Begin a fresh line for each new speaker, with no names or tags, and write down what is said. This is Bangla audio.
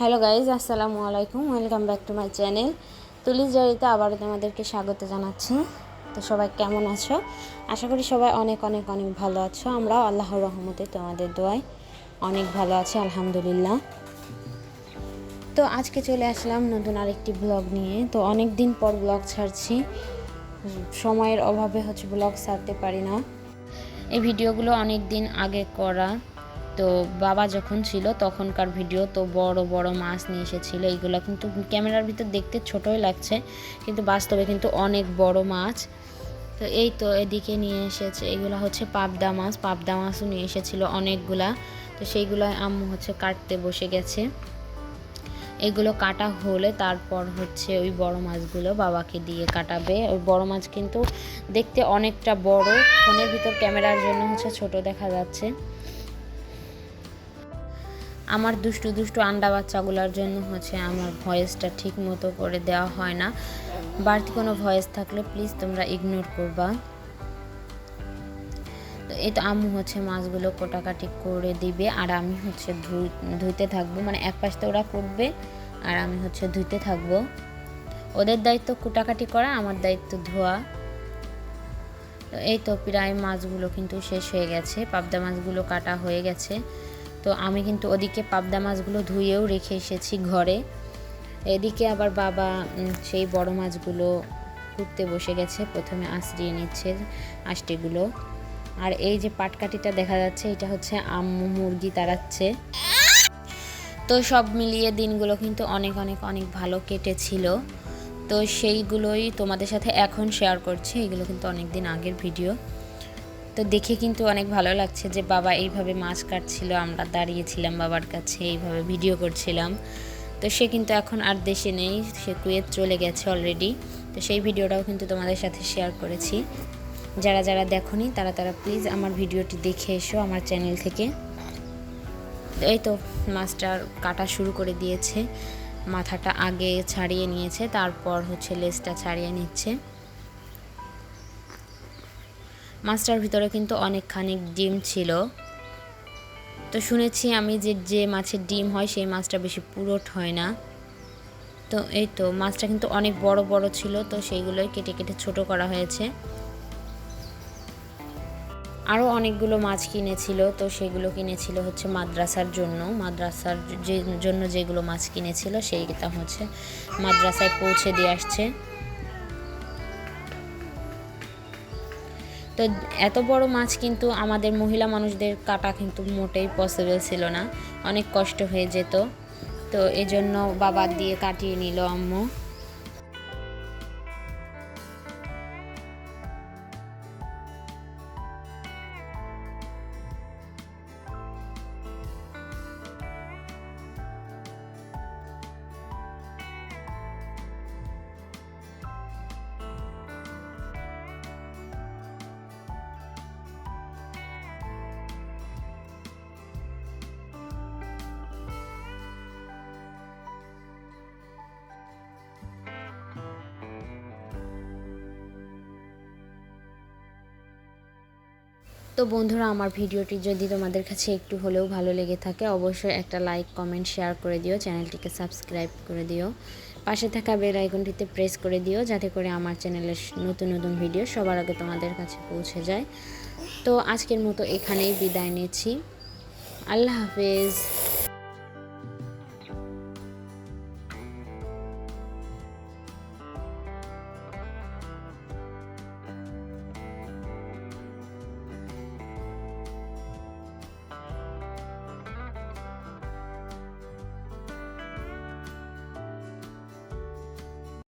হ্যালো গাইজ আসসালামু আলাইকুম। Welcome back to my channel তুলিস জারিতে আবারও তোমাদেরকে স্বাগত জানাচ্ছি। তো সবাই কেমন আছো? আশা করি সবাই অনেক অনেক অনেক ভালো আছো। আমরাও আল্লাহর রহমতে তোমাদের দোয়ায় অনেক ভালো আছি, আলহামদুলিল্লাহ। তো আজকে চলে আসলাম নতুন আরেকটি ব্লগ নিয়ে। তো অনেক দিন পর ব্লগ ছাড়ছি। সময়ের অভাবে হচ্ছে ব্লগ ছাড়তে পারি না। এই ভিডিওগুলো অনেক দিন আগে করা। তো বাবা যখন ছিল, তখনকার ভিডিও তো বড় বড় মাছ নিয়ে এসেছিল, এইগুলো কিন্তু ক্যামেরার ভিতর দেখতে ছোটই লাগছে, কিন্তু বাস্তবে কিন্তু অনেক বড় মাছ। তো এই তো এদিকে নিয়ে এসেছে, এগুলো হচ্ছে পাবদা মাছ, পাবদা মাছও নিয়ে এসেছিল অনেকগুলা। তো সেইগুলো আম্মু হচ্ছে কাটতে বসে গেছে। এগুলো কাটা হলে তারপর হচ্ছে ওই বড় মাছগুলো বাবাকে দিয়ে কাটাবে। ওই বড় মাছ কিন্তু দেখতে অনেকটা বড়, ফোনের ভিতর ক্যামেরার জন্য হচ্ছে ছোট দেখা যাচ্ছে। আমার দুষ্টু দুষ্টু আন্ডা বাচ্চাগুলোর জন্য হচ্ছে আমার ভয়েসটা ঠিক মতো করে দেওয়া হয় না। বাড়তি কোনো ভয়েস থাকলে প্লিজ তোমরা ইগনোর করবা। তো এই তো আম্মু হচ্ছে মাছগুলো কোটাকাটি করে দিবে আর আমি হচ্ছে ধুইতে থাকব। মানে এক পাশে ওরা করবে আর আমি হচ্ছে ধুইতে থাকব। ওদের দায়িত্ব কুটাকাটি করা, আমার দায়িত্ব ধোয়া। তো এই তো প্রায় মাছগুলো কিন্তু শেষ হয়ে গেছে, পাবদা মাছগুলো কাটা হয়ে গেছে। তো আমি কিন্তু ওদিকে পাবদা মাছগুলো ধুয়েও রেখে এসেছি ঘরে। এদিকে আবার বাবা সেই বড় মাছগুলো কুটতে বসে গেছে। প্রথমে আশ্রিয়ে নিচ্ছে আষ্টিগুলো আর এই যে পাটকাঠিটা দেখা যাচ্ছে, এটা হচ্ছে আম্মু মুরগি তাড়াচ্ছে। তো সব মিলিয়ে দিনগুলো কিন্তু অনেক অনেক অনেক ভালো কেটেছিল। তো সেইগুলোই তোমাদের সাথে এখন শেয়ার করছি। এগুলো কিন্তু অনেক দিন আগের ভিডিও তো দেখে কিন্তু অনেক ভালো লাগছে যে বাবা এইভাবে মাছ কাটছিল, আমরা দাঁড়িয়েছিলাম বাবার কাছে, এইভাবে ভিডিও করছিলাম। তো সে কিন্তু এখন আর দেশে নেই, সে কুয়েত চলে গেছে অলরেডি তো সেই ভিডিওটাও কিন্তু তোমাদের সাথে শেয়ার করেছি। যারা যারা দেখনি, তারা তারা প্লিজ আমার ভিডিওটি দেখে এসো আমার চ্যানেল থেকে। এই তো মাছটা কাটা শুরু করে দিয়েছে, মাথাটা আগে ছাড়িয়ে নিয়েছে, তারপর হচ্ছে লেজটা ছাড়িয়ে নিচ্ছে। মাছটার ভিতরে কিন্তু অনেকখানি ডিম ছিল। তো শুনেছি আমি যে যে মাছের ডিম হয়, সেই মাছটা বেশি পুরোট হয় না। তো এই তো, মাছটা কিন্তু অনেক বড় বড় ছিল, তো সেইগুলোই কেটে কেটে ছোট করা হয়েছে। আরও অনেকগুলো মাছ কিনেছিল, তো সেগুলো কিনেছিল হচ্ছে মাদ্রাসার জন্য। মাদ্রাসার যে, জন্য যেগুলো মাছ কিনেছিল, সেইটা হচ্ছে মাদ্রাসায় পৌঁছে দিয়ে আসছে। তো এত বড় মাছ কিন্তু আমাদের মহিলা মানুষদের কাটা কিন্তু মোটেই পসিবল ছিল না। অনেক কষ্ট হয়ে যেত। তো এজন্য বাবার দিয়ে কাটিয়ে নিল আম্মু। তো বন্ধুরা, আমার ভিডিওটি যদি তোমাদের কাছে একটু হলেও ভালো লেগে থাকে, অবশ্যই একটা লাইক কমেন্ট শেয়ার করে দিও, চ্যানেলটিকে সাবস্ক্রাইব করে দিও। পাশে থাকা বেল আইকনটিতে প্রেস করে দিও, যাতে করে আমার চ্যানেলের নতুন নতুন ভিডিও সবার আগে তোমাদের কাছে পৌঁছে যায়। তো আজকের মতো এখানেই বিদায় নিচ্ছি। আল্লাহ হাফেজ।